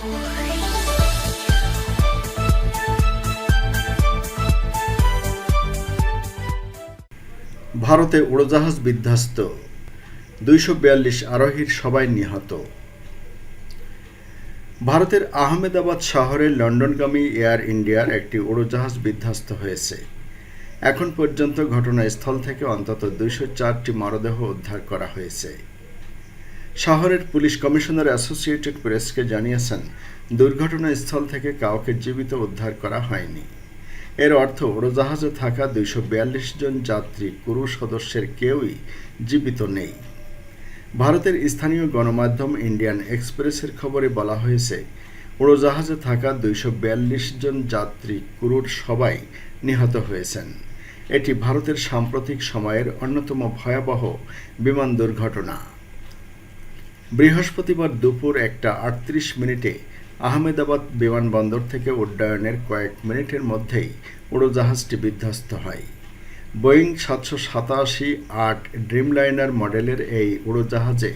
ভারতে উড়োজাহাজ বিধ্বস্ত। দুইশো বিয়াল্লিশ আরোহীর সবাই নিহত। ভারতের আহমেদাবাদ শহরে লন্ডনগামী এয়ার ইন্ডিয়ার একটি উড়োজাহাজ বিধ্বস্ত হয়েছে। এখন পর্যন্ত ঘটনাস্থল থেকে অন্তত দুইশো চারটি মরদেহ উদ্ধার করা হয়েছে। শহরের পুলিশ কমিশনার অ্যাসোসিয়েটেড প্রেসকে জানিয়েছেন, দুর্ঘটনাস্থল থেকে কাউকে জীবিত উদ্ধার করা হয়নি। এর অর্থ, উড়োজাহাজে থাকা দুইশো বিয়াল্লিশ জন যাত্রী, ক্রু সদস্যের কেউই জীবিত নেই। ভারতের স্থানীয় গণমাধ্যম ইন্ডিয়ান এক্সপ্রেসের খবরে বলা হয়েছে, উড়োজাহাজে থাকা দুইশো বিয়াল্লিশ জন যাত্রী, ক্রুর সবাই নিহত হয়েছেন। এটি ভারতের সাম্প্রতিক সময়ের অন্যতম ভয়াবহ বিমান দুর্ঘটনা। বৃহস্পতিবার দুপুর একটা আটত্রিশ মিনিটে আহমেদাবাদ বিমানবন্দর থেকে উড্ডয়নের কয়েক মিনিটের মধ্যেই উড়োজাহাজটি বিধ্বস্ত হয়। বোয়িং সাতশো সাতাশি আট ড্রিমলাইনার মডেলের এই উড়োজাহাজে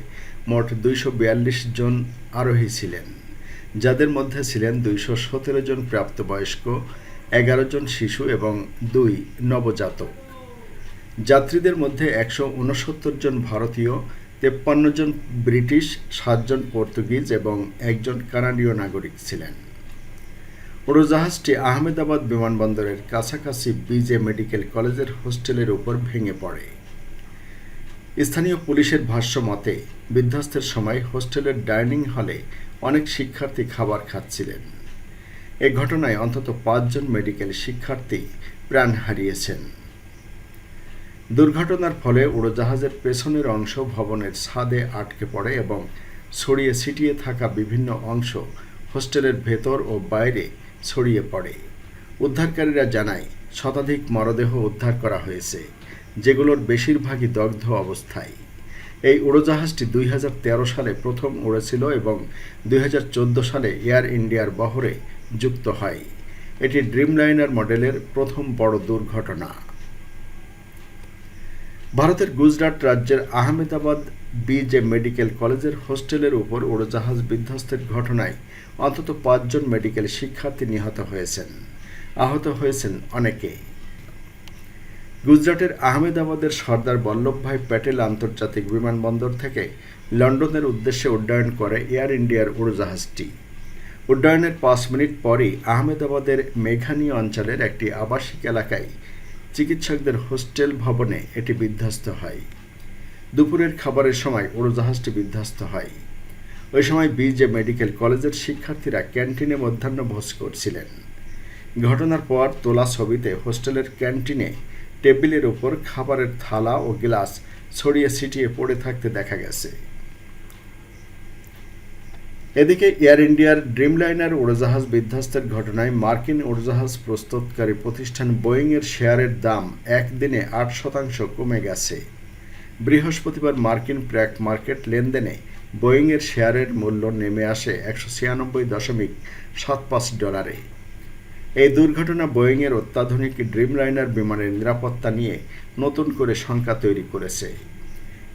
মোট দুইশো বিয়াল্লিশ জন আরোহী ছিলেন, যাদের মধ্যে ছিলেন দুইশো সতেরো জন প্রাপ্তবয়স্ক, এগারো জন শিশু এবং দুই নবজাতক। যাত্রীদের মধ্যে একশো উনসত্তর জন ভারতীয় তেপ্পান্ন জন ব্রিটিশ সাতজন পর্তুগিজ এবং একজন কানাডীয় নাগরিক ছিলেন। উড়োজাহাজটি আহমেদাবাদ বিমানবন্দরের কাছাকাছি বিজে মেডিকেল কলেজের হোস্টেলের উপর ভেঙে পড়ে। স্থানীয় পুলিশের ভাষ্য মতে, বিধ্বস্তের সময় হোস্টেলের ডাইনিং হলে অনেক শিক্ষার্থী খাবার খাচ্ছিলেন। এ ঘটনায় অন্তত পাঁচজন মেডিকেল শিক্ষার্থী প্রাণ হারিয়েছেন। দুর্ঘটনার ফলে উড়োজাহাজের পেছনের অংশ ভবনের ছাদে আটকে পড়ে এবং ছড়িয়ে ছিটিয়ে থাকা বিভিন্ন অংশ হোস্টেলের ভেতর ও বাইরে ছড়িয়ে পড়ে। উদ্ধারকারীরা জানায়, শতাধিক মরদেহ উদ্ধার করা হয়েছে, যেগুলোর বেশিরভাগই দগ্ধ অবস্থায়। এই উড়োজাহাজটি দুই হাজার তেরো সালে প্রথম উড়েছিল এবং দুই হাজার চোদ্দ সালে এয়ার ইন্ডিয়ার বহরে যুক্ত হয়। এটি ড্রিমলাইনার মডেলের প্রথম বড় দুর্ঘটনা। ভারতের গুজরাট রাজ্যের আহমেদাবাদ বিজে মেডিকেল কলেজের হোস্টেলের উপর উড়োজাহাজ বিধ্বস্তের ঘটনায় অন্তত পাঁচজন মেডিকেল শিক্ষার্থী নিহত হয়েছেন। আহত হয়েছেন অনেকে। গুজরাটের আহমেদাবাদের সর্দার বল্লভভাই প্যাটেল আন্তর্জাতিক বিমানবন্দর থেকে লন্ডনের উদ্দেশ্যে উড্ডয়ন করে এয়ার ইন্ডিয়ার উড়োজাহাজটি। উড্ডয়নের পাঁচ মিনিট পরই আহমেদাবাদের মেঘানি অঞ্চলের একটি আবাসিক এলাকায় চিকিৎসকদের হোস্টেল ভবনে এটি বিধ্বস্ত হয়। দুপুরের খাবারের সময় উড়োজাহাজটি বিধ্বস্ত হয়। ওই সময় বিজে মেডিকেল কলেজের শিক্ষার্থীরা ক্যান্টিনে মধ্যাহ্ন ভোজ করছিলেন। ঘটনার পর তোলা ছবিতে হোস্টেলের ক্যান্টিনে টেবিলের ওপর খাবারের থালা ও গ্লাস ছড়িয়ে ছিটিয়ে পড়ে থাকতে দেখা গেছে। এদিকে এয়ার ইন্ডিয়ার ড্রিমলাইনার উড়োজাহাজ বিধ্বস্তের ঘটনায় মার্কিন উড়োজাহাজ প্রস্তুতকারী প্রতিষ্ঠান বোয়িংয়ের শেয়ারের দাম একদিনে আট শতাংশ কমে গেছে। বৃহস্পতিবার মার্কিন প্র্যাক মার্কেট লেনদেনে বোয়িংয়ের শেয়ারের মূল্য নেমে আসে একশো ছিয়ানব্বই দশমিক সাত পাঁচ ডলারে। এই দুর্ঘটনা বোয়িংয়ের অত্যাধুনিক ড্রিমলাইনার বিমানের নিরাপত্তা নিয়ে নতুন করে শঙ্কা তৈরি করেছে।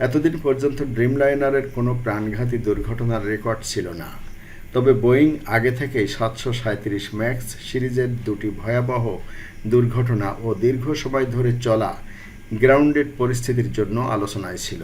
এতদিন পর্যন্ত ড্রিমলাইনারের কোনো প্রাণঘাতী দুর্ঘটনার রেকর্ড ছিল না। তবে বোয়িং আগে থেকেই সাতশো সাঁত্রিশ ম্যাক্স সিরিজের দুটি ভয়াবহ দুর্ঘটনা ও দীর্ঘ সময় ধরে চলা গ্রাউন্ডেড পরিস্থিতির জন্য আলোচনায় ছিল।